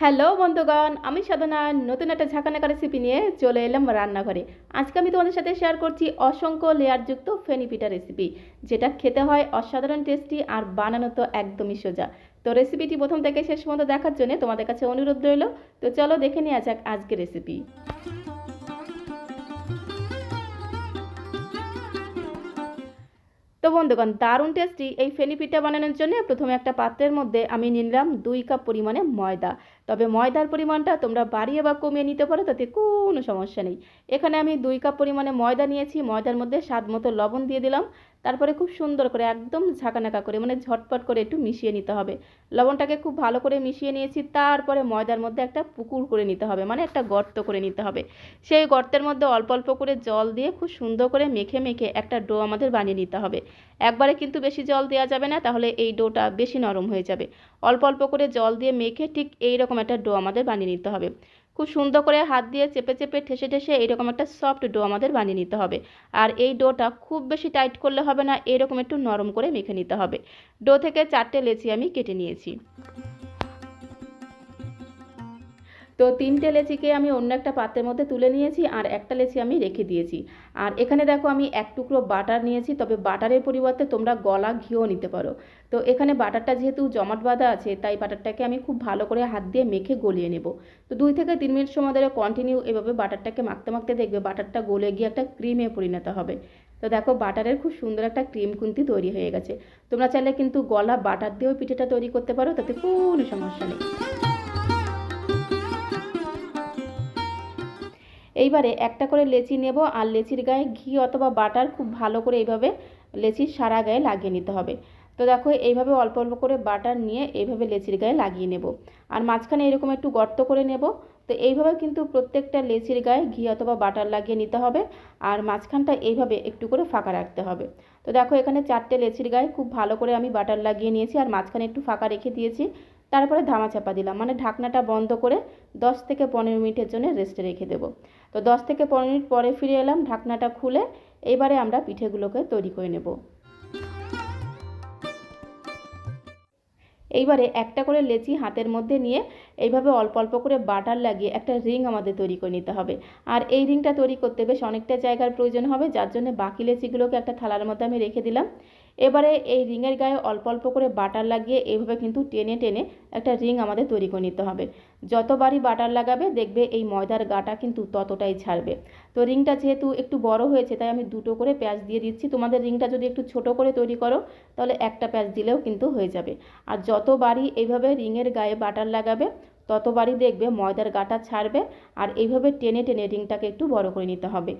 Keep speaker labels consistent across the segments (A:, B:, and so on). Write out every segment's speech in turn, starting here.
A: Hello বন্ধুগণ, আমি সাধনা, নতুন একটা ঝাঁকানাকা রেসিপি নিয়ে চলে এলাম রান্নাঘরে। আজকে আমি তোমাদের সাথে শেয়ার করছি অসংখ্য লেয়ারযুক্ত ফেনি পিঠা রেসিপি যেটা খেতে হয় অসাধারণ টেস্টি আর বানানো তো একদমই সোজা। তো রেসিপিটি প্রথম থেকে শেষ পর্যন্ত দেখার জন্য তোমাদের কাছে অনুরোধ রইল, তো চলো দেখে নেওয়া যাক আজকের রেসিপি তো বন্ধুগণ, দারুণ টেস্টি এই ফেনি পিঠা বানানোর জন্য প্রথমে একটা পাত্রের মধ্যে আমি নিলাম দুই কাপ পরিমাণে ময়দা। তবে ময়দার পরিমাণটা তোমরা বাড়িয়ে বা কমিয়ে নিতে পারো, তাতে কোনো সমস্যা নেই। এখানে আমি দুই কাপ পরিমাণে ময়দা নিয়েছি, ময়দার মধ্যে স্বাদ মতো লবণ দিয়ে দিলাম। তারপরে খুব সুন্দর করে, একদম ঝাঁকানাকা করে মানে ঝটপট করে একটু মিশিয়ে নিতে হবে। লবণটাকে খুব ভালো করে মিশিয়ে নিয়েছি, তারপরে ময়দার মধ্যে একটা পুকুর করে নিতে হবে মানে একটা গর্ত করে নিতে হবে। সেই গর্তের মধ্যে অল্প অল্প করে জল দিয়ে খুব সুন্দর করে মেখে মেখে একটা ডো আমাদের বানিয়ে নিতে হবে। একবারে কিন্তু বেশি জল দেওয়া যাবে না, তাহলে এই ডোটা বেশি নরম হয়ে যাবে। অল্প অল্প করে জল দিয়ে মেখে ঠিক এই রকম একটা ডো আমাদের বানিয়ে নিতে হবে। খুব সুন্দর করে হাত দিয়ে চেপে চেপে ঠেসে ঠেসে এইরকম একটা সফট ডো আমাদের বানিয়ে নিতে হবে। আর এই ডোটা খুব বেশি টাইট করলে হবে না, এরকম একটু নরম করে মেখে নিতে হবে। ডো থেকে চারটে লেচি আমি কেটে নিয়েছি। তো তিনটে লেচিকে আমি অন্য একটা পাত্রের মধ্যে তুলে নিয়েছি আর একটা লেচি আমি রেখে দিয়েছি। আর এখানে দেখো আমি এক টুকরো বাটার নিয়েছি, তবে বাটারের পরিবর্তে তোমরা গলা ঘিও নিতে পারো। তো এখানে বাটারটা যেহেতু জমাট বাঁধা আছে, তাই বাটারটাকে আমি খুব ভালো করে হাত দিয়ে মেখে গলিয়ে নেব। তো দুই থেকে তিন মিনিট সময় ধরে কন্টিনিউ এভাবে বাটারটাকে মাখতে মাখতে দেখবে বাটারটা গলে গিয়ে একটা ক্রিমে পরিণত হবে। তো দেখো বাটারের খুব সুন্দর একটা ক্রিম কুন্তি তৈরি হয়ে গেছে। তোমরা চাইলে কিন্তু গলা বাটার দিয়েও পিঠেটা তৈরি করতে পারো, তাতে কোনো সমস্যা নেই। এইবারে একটা করে লেচি নেব আর লেচির গায়ে ঘি অথবা বাটার খুব ভালো করে এইভাবে লেচির সারা গায়ে লাগিয়ে নিতে হবে। তো দেখো এইভাবে অল্প অল্প করে বাটার নিয়ে এইভাবে লেচির গায়ে লাগিয়ে নেব। আর মাঝখানে এরকম একটু গর্ত করে নেব। তো এইভাবে কিন্তু প্রত্যেকটা লেচির গায়ে ঘি অথবা বাটার লাগিয়ে নিতে হবে। আর মাঝখানটা এইভাবে একটু করে ফাঁকা রাখতে হবে। তো দেখো এখানে চারটে লেচির গায়ে খুব ভালো করে আমি বাটার লাগিয়ে নিয়েছি। আর মাঝখানে একটু ফাঁকা রেখে দিয়েছি। তারপরে ধামা চাপা দিলাম। মানে ঢাকনাটা বন্ধ করে দশ থেকে পনেরো মিনিটের জন্য রেস্টে রেখে দেবো। তো দশ থেকে পনেরো মিনিট পরে ফিরে এলাম, ঢাকনাটা খুলে এবারে আমরা পিঠেগুলোকে তৈরি করে নেব। এইবারে একটা করে লেচি হাতের মধ্যে নিয়ে এইভাবে অল্প অল্প করে বাটার লাগিয়ে একটা রিং আমাদের তৈরি করে নিতে হবে। আর এই রিংটা তৈরি করতে বেশ অনেকটা জায়গার প্রয়োজন হবে, যার জন্য বাকি লেচিগুলোকে একটা থালার মধ্যে আমি রেখে দিলাম। এবারে এই রিংয়ের গায়ে অল্প অল্প করে বাটার লাগিয়ে এইভাবে কিন্তু টেনে টেনে একটা রিং আমাদের তৈরি করে নিতে হবে। যতবারই বাটার লাগাবে, দেখবে এই ময়দার গাটা কিন্তু ততটাই ছাড়বে। তো রিংটা যেহেতু একটু বড় হয়েছে, তাই আমি দুটো করে প্যাঁচ দিয়ে দিচ্ছি। তোমাদের রিংটা যদি একটু ছোট করে তৈরি করো, তাহলে একটা প্যাঁচ দিলেও কিন্তু হয়ে যাবে। আর যতবারই এইভাবে রিংয়ের গায়ে বাটার লাগাবে, ততবারই দেখবে ময়দার গাটা ছাড়বে। আর এইভাবে টেনে টেনে রিংটাকে একটু বড় করে নিতে হবে।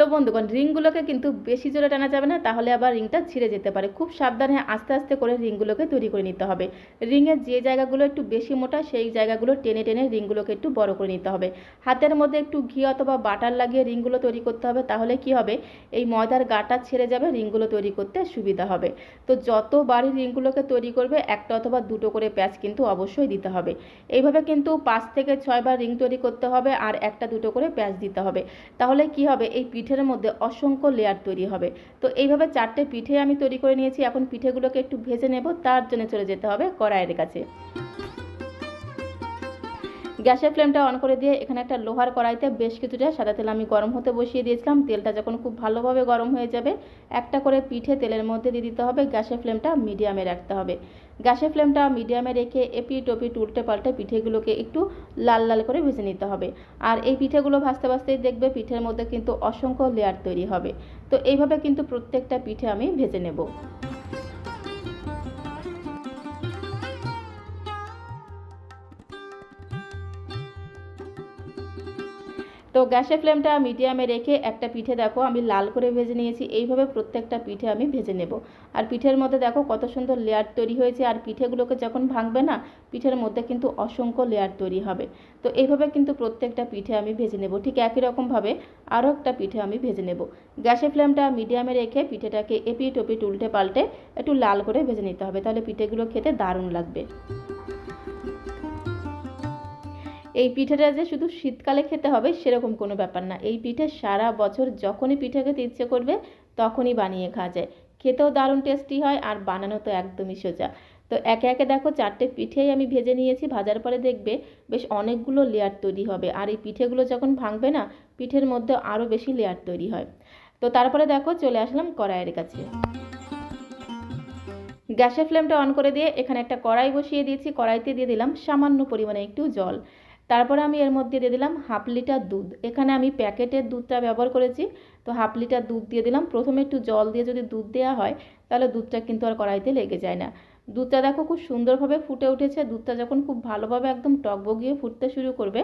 A: তো বন্ধুগণ, রিংগুলোকে কিন্তু বেশি জোরে টানা যাবে না, তাহলে আবার রিংটা ছিঁড়ে যেতে পারে। খুব সাবধানে আস্তে আস্তে করে রিংগুলোকে তৈরি করে নিতে হবে। রিংয়ের যে জায়গাগুলো একটু বেশি মোটা, সেই জায়গাগুলো টেনে টেনে রিংগুলোকে একটু বড় করে নিতে হবে। হাতের মধ্যে একটু ঘি অথবা বাটার লাগিয়ে রিংগুলো তৈরি করতে হবে, তাহলে কি হবে? এই ময়দার গাটা ছেড়ে যাবে, রিংগুলো তৈরি করতে সুবিধা হবে। তো যত যতবারই রিংগুলোকে তৈরি করবে, একটা অথবা দুটো করে প্যাচ কিন্তু অবশ্যই দিতে হবে। এইভাবে কিন্তু পাঁচ থেকে ছয়বার রিং তৈরি করতে হবে আর একটা দুটো করে প্যাচ দিতে হবে। তাহলে কি হবে? এই পিঠের মধ্যে অসংখ্য লেয়ার তৈরি হবে। তো এইভাবে চারটে পিঠে আমি তৈরি করে নিয়েছি। এখন পিঠেগুলোকে একটু ভেজে নেব, তার জন্য চলে যেতে হবে কড়াইয়ের কাছে। গ্যাসের ফ্লেমটা অন করে দিয়ে এখানে একটা লোহার কড়াইতে বেশ কিছুটা সাদা তেল আমি গরম হতে বসিয়ে দিয়েছিলাম। তেলটা যখন খুব ভালোভাবে গরম হয়ে যাবে, একটা করে পিঠে তেলের মধ্যে দিয়ে দিতে হবে। গ্যাসের ফ্লেমটা মিডিয়ামে রাখতে হবে। গ্যাসের ফ্লেমটা মিডিয়ামে রেখে এপি টপি উল্টে পাল্টে পিঠেগুলোকে একটু লাল লাল করে ভেজে নিতে হবে। আর এই পিঠেগুলো ভাজতে ভাজতেই দেখবে পিঠের মধ্যে কিন্তু অসংখ্য লেয়ার তৈরি হবে। তো এইভাবে কিন্তু প্রত্যেকটা পিঠে আমি ভেজে নেব। তো গ্যাসের ফ্লেমটা মিডিয়ামে রেখে একটা পিঠে দেখো, আমি লাল করে ভেজে নিয়েছি। এইভাবে প্রত্যেকটা পিঠে আমি ভেজে নেব। আর পিঠের মধ্যে দেখো কত সুন্দর লেয়ার তৈরি হয়েছে। আর পিঠেগুলোকে যখন ভাঙবে না, পিঠের মধ্যে কিন্তু অসংখ্য লেয়ার তৈরি হবে। তো এইভাবে কিন্তু প্রত্যেকটা পিঠে আমি ভেজে নেব। ঠিক একই রকমভাবে আরও একটা পিঠে আমি ভেজে নেব। গ্যাসের ফ্লেমটা মিডিয়ামে রেখে পিঠেটাকে এপিট ওপিট উল্টে পাল্টে একটু লাল করে ভেজে নিতে হবে। তাহলে পিঠেগুলো খেতে দারুণ লাগবে। এই পিঠেটা যে শুধু শীতকালে খেতে হবে সেরকম কোনো ব্যাপার না। এই পিঠে সারা বছর যখনই পিঠে খেতে ইচ্ছে করবে তখনই বানিয়ে খাওয়া যায়। খেতেও দারুণ টেস্টি হয় আর বানানো তো একদমই সোজা। তো একে একে দেখো চারটে পিঠেই আমি ভেজে নিয়েছি, ভাজার পরে দেখবে বেশ অনেকগুলো লেয়ার তৈরি হবে। আর এই পিঠেগুলো যখন ভাঙবে না, পিঠের মধ্যে আরও বেশি লেয়ার তৈরি হয়। তো তারপরে দেখো চলে আসলাম কড়াইয়ের কাছে। গ্যাসের ফ্লেমটা অন করে দিয়ে এখানে একটা কড়াই বসিয়ে দিয়েছি। কড়াইতে দিয়ে দিলাম সামান্য পরিমাণে একটু জল। তারপরে আমি এর মধ্যে দিয়ে দিলাম হাফ লিটার দুধ। এখানে আমি প্যাকেটের দুধটা ব্যবহার করেছি, তো হাফ লিটার দুধ দিয়ে দিলাম। প্রথমে একটু জল দিয়ে যদি দুধ দেওয়া হয়, তাহলে দুধটা কিন্তু আর কড়াইতে লেগে যায় না। দুধটা দেখো খুব সুন্দরভাবে ফুটে উঠেছে। দুধটা যখন খুব ভালোভাবে একদম টকবগিয়ে ফুটতে শুরু করবে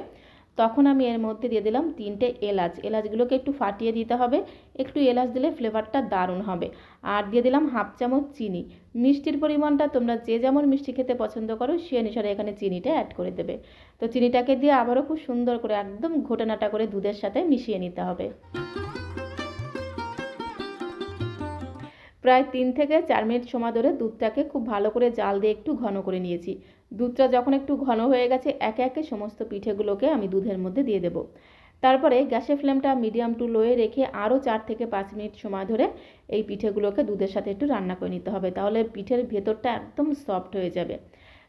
A: তখন আমি এর মধ্যে দিয়ে দিলাম তিনটে এলাচ। এলাচগুলোকে একটু ফাটিয়ে দিতে হবে। একটু এলাচ দিলে ফ্লেভারটা দারুণ হবে। আর দিয়ে দিলাম হাফ চামচ চিনি। মিষ্টির পরিমাণটা তোমরা যে যেমন মিষ্টি খেতে পছন্দ করো, সে অনুসারে এখানে চিনিটা অ্যাড করে দেবে। তো চিনিটাকে দিয়ে আবারও খুব সুন্দর করে একদম ঘোটানাটা করে দুধের সাথে মিশিয়ে নিতে হবে। প্রায় তিন থেকে চার মিনিট সময় ধরে দুধটাকে খুব ভালো করে জাল দিয়ে একটু ঘন করে নিয়েছি। দুধটা যখন একটু ঘন হয়ে গেছে, একে একে সমস্ত পিঠেগুলোকে আমি দুধের মধ্যে দিয়ে দেবো। তারপরে গ্যাসের ফ্লেমটা মিডিয়াম টু লোয়ে রেখে আরও চার থেকে পাঁচ মিনিট সময় ধরে এই পিঠেগুলোকে দুধের সাথে একটু রান্না করে নিতে হবে, তাহলে পিঠের ভেতরটা একদম সফট হয়ে যাবে।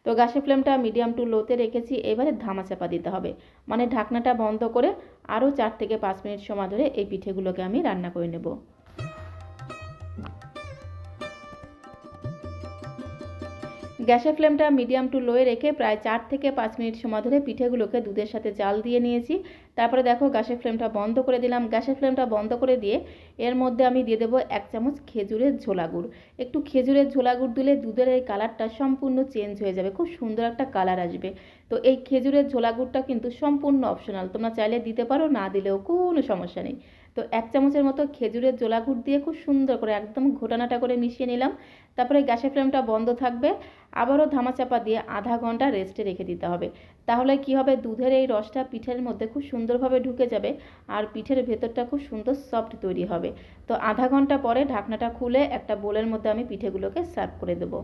A: তো গ্যাসের ফ্লেমটা মিডিয়াম টু লোতে রেখেছি, এবারে ধামা চাপা দিতে হবে। মানে ঢাকনাটা বন্ধ করে আরও চার থেকে পাঁচ মিনিট সময় ধরে এই পিঠেগুলোকে আমি রান্না করে নেব। গ্যাসের ফ্লেমটা মিডিয়াম টু লোয়ে রেখে প্রায় চার থেকে পাঁচ মিনিট সময় ধরে পিঠেগুলোকে দুধের সাথে জাল দিয়ে নিয়েছি। তারপরে দেখো গ্যাসের ফ্লেমটা বন্ধ করে দিলাম। গ্যাসের ফ্লেমটা বন্ধ করে দিয়ে এর মধ্যে আমি দিয়ে দেবো এক চামচ খেজুরের ঝোলা গুড়। একটু খেজুরের ঝোলা গুড় দিলে দুধের এই কালারটা সম্পূর্ণ চেঞ্জ হয়ে যাবে। খুব সুন্দর একটা কালার আসবে। তো এই খেজুরের ঝোলা গুড়টা কিন্তু সম্পূর্ণ অপশনাল। তোমরা চাইলে দিতে পারো, না দিলেও কোনো সমস্যা নেই। তো এক চামচের মতো খেজুরের জোলা গুড় দিয়ে খুব সুন্দর করে একদম ঘোটানাটা করে মিশিয়ে নিলাম। তারপরে গ্যাসের ফ্লেমটা বন্ধ থাকবে। আবারও ধামাচাপা দিয়ে আধা ঘণ্টা রেস্টে রেখে দিতে হবে। তাহলে কি হবে? দুধের এই রসটা পিঠের মধ্যে খুব সুন্দরভাবে ঢুকে যাবে আর পিঠের ভেতরটা খুব সুন্দর সফট তৈরি হবে। তো আধা ঘণ্টা পরে ঢাকনাটা খুলে একটা বোলের মধ্যে আমি পিঠেগুলোকে সার্ভ করে দেবো।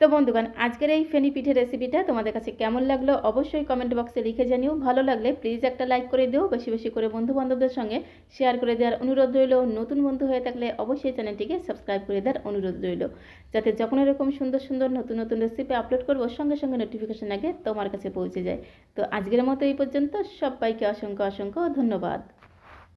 A: তো বন্ধুগণ, আজকের এই ফেনি পিঠে রেসিপিটা তোমাদের কাছে কেমন লাগল অবশ্যই কমেন্ট বক্সে লিখে জানিও। ভালো লাগলে প্লিজ একটা লাইক করে দিও। বেশি বেশি করে বন্ধু বান্ধবদের সঙ্গে শেয়ার করে দেওয়ার অনুরোধ রইল। নতুন বন্ধু হয়ে থাকলে অবশ্যই চ্যানেলটিকে সাবস্ক্রাইব করে দেওয়ার অনুরোধ রইল। যাতে যখন এরকম সুন্দর সুন্দর নতুন নতুন রেসিপি আপলোড করব, সঙ্গে সঙ্গে নোটিফিকেশন আগে তোমার কাছে পৌঁছে যায়। তো আজকের মতো এই পর্যন্ত। সবাইকে অসংখ্য অসংখ্য ধন্যবাদ।